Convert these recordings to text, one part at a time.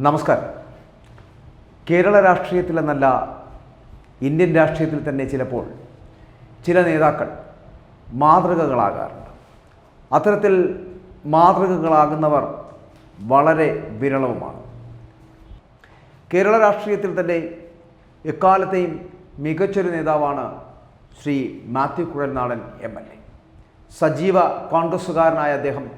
നമസ്കാരം. കേരള രാഷ്ട്രീയത്തിലെന്നല്ല ഇന്ത്യൻ രാഷ്ട്രീയത്തിൽ തന്നെ ചിലപ്പോൾ ചില നേതാക്കൾ മാതൃകകളാകാറുണ്ട്. അത്തരത്തിൽ മാതൃകകളാകുന്നവർ വളരെ വിരളവുമാണ്. കേരള രാഷ്ട്രീയത്തിൽ തന്നെ എക്കാലത്തെയും മികച്ചൊരു നേതാവാണ് Shri Mathew Kuzhalnadan M L A. സജീവ കോൺഗ്രസ്സുകാരനായ അദ്ദേഹം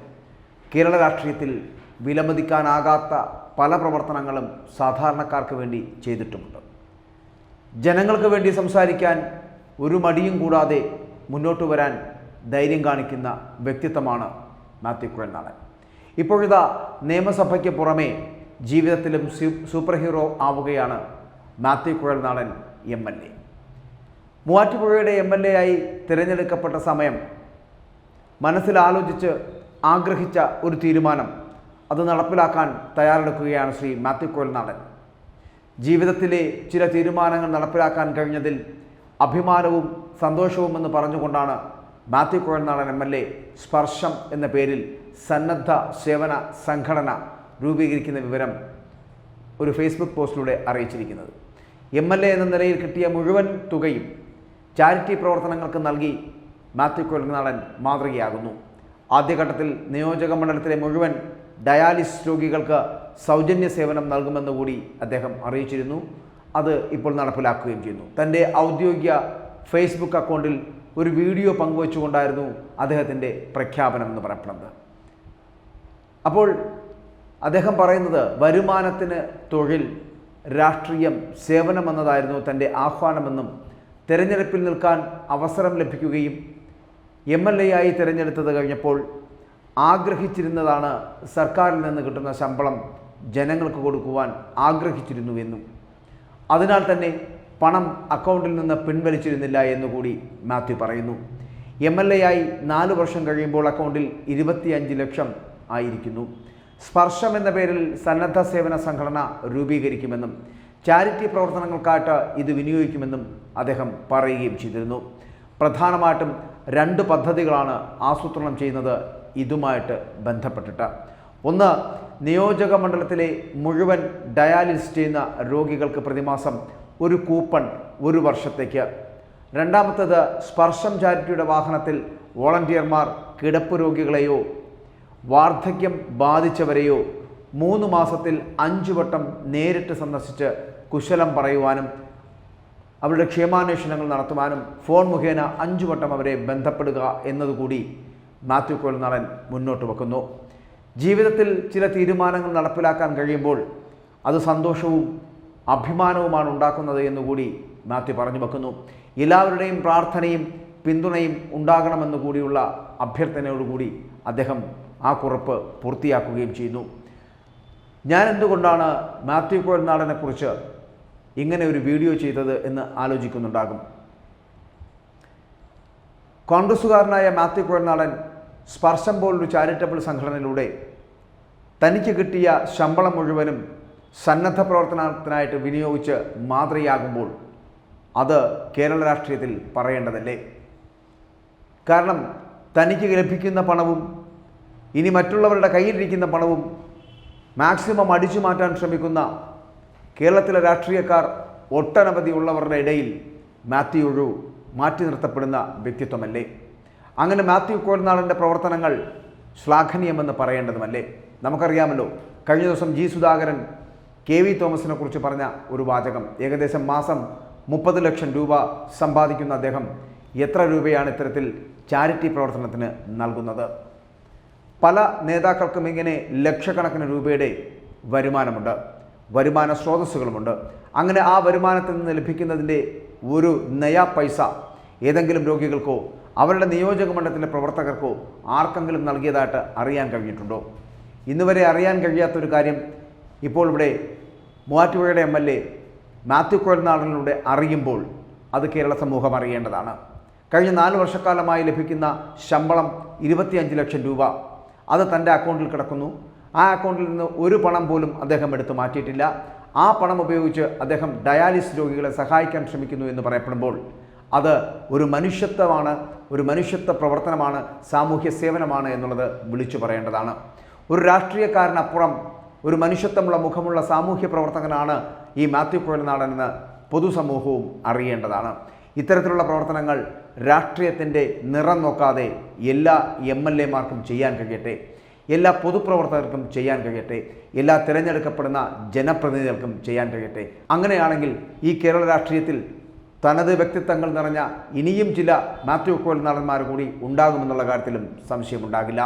കേരള രാഷ്ട്രീയത്തിൽ വിലമതിക്കാനാകാത്ത പല പ്രവർത്തനങ്ങളും സാധാരണക്കാർക്ക് വേണ്ടി ചെയ്തിട്ടുമുണ്ട്. ജനങ്ങൾക്ക് വേണ്ടി സംസാരിക്കാൻ ഒരു മടിയും കൂടാതെ മുന്നോട്ട് വരാൻ ധൈര്യം കാണിക്കുന്ന വ്യക്തിത്വമാണ് മാത്യു കുഴൽനാടൻ ഇപ്പോഴിതാ നിയമസഭയ്ക്ക് പുറമേ ജീവിതത്തിലും സൂപ്പർ ഹീറോ ആവുകയാണ് Mathew Kuzhalnadan M L A. മൂവാറ്റുപുഴയുടെ M L A ആയി തിരഞ്ഞെടുക്കപ്പെട്ട സമയം മനസ്സിലാലോചിച്ച് ആഗ്രഹിച്ച ഒരു തീരുമാനം അത് നടപ്പിലാക്കാൻ തയ്യാറെടുക്കുകയാണ് ശ്രീ മാത്യു കോൽനാടൻ. ജീവിതത്തിലെ ചില തീരുമാനങ്ങൾ നടപ്പിലാക്കാൻ കഴിഞ്ഞതിൽ അഭിമാനവും സന്തോഷവും എന്ന് പറഞ്ഞുകൊണ്ടാണ് Mathew Kuzhalnadan M L A Sparsham എന്ന പേരിൽ സന്നദ്ധ സേവന സംഘടന രൂപീകരിക്കുന്ന വിവരം ഒരു ഫേസ്ബുക്ക് പോസ്റ്റിലൂടെ അറിയിച്ചിരിക്കുന്നത്. എം എൽ എ എന്ന നിലയിൽ കിട്ടിയ മുഴുവൻ തുകയും ചാരിറ്റി പ്രവർത്തനങ്ങൾക്ക് നൽകി മാത്യു കൊൽനാടൻ മാതൃകയാകുന്നു. ആദ്യഘട്ടത്തിൽ നിയോജക മണ്ഡലത്തിലെ മുഴുവൻ ഡയാലിസിസ് രോഗികൾക്ക് സൗജന്യ സേവനം നൽകുമെന്ന് കൂടി അദ്ദേഹം അറിയിച്ചിരുന്നു. അത് ഇപ്പോൾ നടപ്പിലാക്കുകയും ചെയ്യുന്നു. തന്റെ ഔദ്യോഗിക ഫേസ്ബുക്ക് അക്കൗണ്ടിൽ ഒരു വീഡിയോ പങ്കുവച്ചുകൊണ്ടായിരുന്നു അദ്ദേഹത്തിന്റെ പ്രഖ്യാപനം എന്ന് പറയപ്പെടുന്നത്. അപ്പോൾ അദ്ദേഹം പറയുന്നത് വരുമാനത്തിന് തൊഴിൽ രാഷ്ട്രീയം സേവനം എന്നതായിരുന്നു തന്റെ ആഹ്വാനമെന്നും തിരഞ്ഞെടുപ്പിൽ നിൽക്കാൻ അവസരം ലഭിക്കുകയും എം എൽ എ ആയി തിരഞ്ഞെടുത്തത് കഴിഞ്ഞപ്പോൾ ആഗ്രഹിച്ചിരുന്നതാണ് സർക്കാരിൽ നിന്ന് കിട്ടുന്ന ശമ്പളം ജനങ്ങൾക്ക് കൊടുക്കുവാൻ ആഗ്രഹിച്ചിരുന്നുവെന്നും അതിനാൽ തന്നെ പണം അക്കൗണ്ടിൽ നിന്ന് പിൻവലിച്ചിരുന്നില്ല എന്നുകൂടി മാത്യു പറയുന്നു. എം എൽ എ ആയി നാല് വർഷം കഴിയുമ്പോൾ അക്കൗണ്ടിൽ ഇരുപത്തിയഞ്ച് ലക്ഷം ആയിരിക്കുന്നു. സ്പർശം എന്ന പേരിൽ സന്നദ്ധ സേവന സംഘടന രൂപീകരിക്കുമെന്നും ചാരിറ്റി പ്രവർത്തനങ്ങൾക്കായിട്ട് ഇത് വിനിയോഗിക്കുമെന്നും അദ്ദേഹം പറയുകയും ചെയ്തിരുന്നു. പ്രധാനമായിട്ടും രണ്ട് പദ്ധതികളാണ് ആസൂത്രണം ചെയ്യുന്നത് ഇതുമായിട്ട് ബന്ധപ്പെട്ടിട്ട്. ഒന്ന് നിയോജക മണ്ഡലത്തിലെ മുഴുവൻ ഡയാലിസിസ് ചെയ്യുന്ന രോഗികൾക്ക് പ്രതിമാസം ഒരു കൂപ്പൺ ഒരു വർഷത്തേക്ക്. രണ്ടാമത്തേത് സ്പർശം ചാരിറ്റിയുടെ വാഹനത്തിൽ വോളണ്ടിയർമാർ കിടപ്പ് രോഗികളെയോ വാർദ്ധക്യം ബാധിച്ചവരെയോ മൂന്ന് മാസത്തിൽ അഞ്ചു വട്ടം നേരിട്ട് സന്ദർശിച്ച് കുശലം പറയുവാനും അവരുടെ ക്ഷേമാന്വേഷണങ്ങൾ നടത്തുവാനും ഫോൺ മുഖേന അഞ്ചു വട്ടം അവരെ ബന്ധപ്പെടുക എന്നതുകൂടി മാത്യു കൊൽനാടൻ മുന്നോട്ട് വെക്കുന്നു. ജീവിതത്തിൽ ചില തീരുമാനങ്ങൾ നടപ്പിലാക്കാൻ കഴിയുമ്പോൾ അത് സന്തോഷവും അഭിമാനവുമാണ് ഉണ്ടാക്കുന്നത് എന്നുകൂടി മാത്യു പറഞ്ഞു വെക്കുന്നു. എല്ലാവരുടെയും പ്രാർത്ഥനയും പിന്തുണയും ഉണ്ടാകണമെന്നുകൂടിയുള്ള അഭ്യർത്ഥനയോടുകൂടി അദ്ദേഹം ആ കുറിപ്പ് പൂർത്തിയാക്കുകയും ചെയ്യുന്നു. ഞാൻ എന്തുകൊണ്ടാണ് മാത്യു കോൽനാടനെക്കുറിച്ച് ഇങ്ങനെ ഒരു വീഡിയോ ചെയ്തത് എന്ന് ആലോചിക്കുന്നുണ്ടാകും. കോൺഗ്രസ്സുകാരനായ മാത്യു കുഴനാടൻ സ്പർശം പോലൊരു ചാരിറ്റബിൾ സംഘടനയിലൂടെ തനിക്ക് കിട്ടിയ ശമ്പളം മുഴുവനും സന്നദ്ധ പ്രവർത്തനത്തിനായിട്ട് വിനിയോഗിച്ച് മാതൃയാകുമ്പോൾ അത് കേരള രാഷ്ട്രീയത്തിൽ പറയേണ്ടതല്ലേ? കാരണം തനിക്ക് ലഭിക്കുന്ന പണവും ഇനി മറ്റുള്ളവരുടെ കയ്യിലിരിക്കുന്ന പണവും മാക്സിമം അടിച്ചു മാറ്റാൻ ശ്രമിക്കുന്ന കേരളത്തിലെ രാഷ്ട്രീയക്കാർ ഒട്ടനവധി ഉള്ളവരുടെ ഇടയിൽ മാത്യു മാറ്റി നിർത്തപ്പെടുന്ന വ്യക്തിത്വമല്ലേ? അങ്ങനെ മാത്യു കോഴനാടന്റെ പ്രവർത്തനങ്ങൾ ശ്ലാഘനീയമെന്ന് പറയേണ്ടതുമല്ലേ? നമുക്കറിയാമല്ലോ കഴിഞ്ഞ ദിവസം ജി സുധാകരൻ കെ വി തോമസിനെ കുറിച്ച് പറഞ്ഞ ഒരു വാചകം ഏകദേശം മാസം മുപ്പത് ലക്ഷം രൂപ സമ്പാദിക്കുന്ന അദ്ദേഹം എത്ര രൂപയാണ് ഇത്തരത്തിൽ ചാരിറ്റി പ്രവർത്തനത്തിന് നൽകുന്നത്? പല നേതാക്കൾക്കും ഇങ്ങനെ ലക്ഷക്കണക്കിന് രൂപയുടെ വരുമാനമുണ്ട് വരുമാന സ്രോതസ്സുകളുമുണ്ട്. അങ്ങനെ ആ വരുമാനത്തിൽ നിന്ന് ലഭിക്കുന്നതിന്റെ ഒരു നയാ പൈസ ഏതെങ്കിലും രോഗികൾക്കോ അവരുടെ നിയോജക മണ്ഡലത്തിലെ പ്രവർത്തകർക്കോ ആർക്കെങ്കിലും നൽകിയതായിട്ട് അറിയാൻ കഴിഞ്ഞിട്ടുണ്ടോ? ഇന്നുവരെ അറിയാൻ കഴിയാത്തൊരു കാര്യം ഇപ്പോൾ ഇവിടെ മൂവാറ്റുപുഴയുടെ എം എൽ എ മാത്യു കോൽനാടനിലൂടെ അറിയുമ്പോൾ അത് കേരള സമൂഹം അറിയേണ്ടതാണ്. കഴിഞ്ഞ നാല് വർഷക്കാലമായി ലഭിക്കുന്ന ശമ്പളം ഇരുപത്തിയഞ്ച് ലക്ഷം രൂപ. അത് തന്റെ അക്കൗണ്ടിൽ കിടക്കുന്നു. ആ അക്കൗണ്ടിൽ നിന്ന് ഒരു പണം പോലും അദ്ദേഹം എടുത്തു മാറ്റിയിട്ടില്ല. ആ പണം ഉപയോഗിച്ച് അദ്ദേഹം ഡയാലിസിസ് രോഗികളെ സഹായിക്കാൻ ശ്രമിക്കുന്നു എന്ന് പറയപ്പെടുമ്പോൾ അത് ഒരു മനുഷ്യത്വമാണ് ഒരു മനുഷ്യത്വ പ്രവർത്തനമാണ് സാമൂഹ്യ സേവനമാണ് എന്നുള്ളത് വിളിച്ചു പറയേണ്ടതാണ്. ഒരു രാഷ്ട്രീയക്കാരനപ്പുറം ഒരു മനുഷ്യത്വമുള്ള മുഖമുള്ള സാമൂഹ്യ പ്രവർത്തകനാണ് ഈ മാത്യു കുഴൽനാടൻ എന്ന് പൊതുസമൂഹവും അറിയേണ്ടതാണ്. ഇത്തരത്തിലുള്ള പ്രവർത്തനങ്ങൾ രാഷ്ട്രീയത്തിന്റെ നിറം നോക്കാതെ എല്ലാ എം എൽ എമാർക്കും ചെയ്യാൻ കഴിയട്ടെ. എല്ലാ പൊതുപ്രവർത്തകർക്കും ചെയ്യാൻ കഴിയട്ടെ. എല്ലാ തിരഞ്ഞെടുക്കപ്പെടുന്ന ജനപ്രതിനിധികൾക്കും ചെയ്യാൻ കഴിയട്ടെ. അങ്ങനെയാണെങ്കിൽ ഈ കേരള രാഷ്ട്രീയത്തിൽ തനത് വ്യക്തിത്വങ്ങൾ നിറഞ്ഞ ഇനിയും ചില മാത്യു കോൽ നടന്മാർ കൂടി ഉണ്ടാകുമെന്നുള്ള കാര്യത്തിലും സംശയമുണ്ടാകില്ല.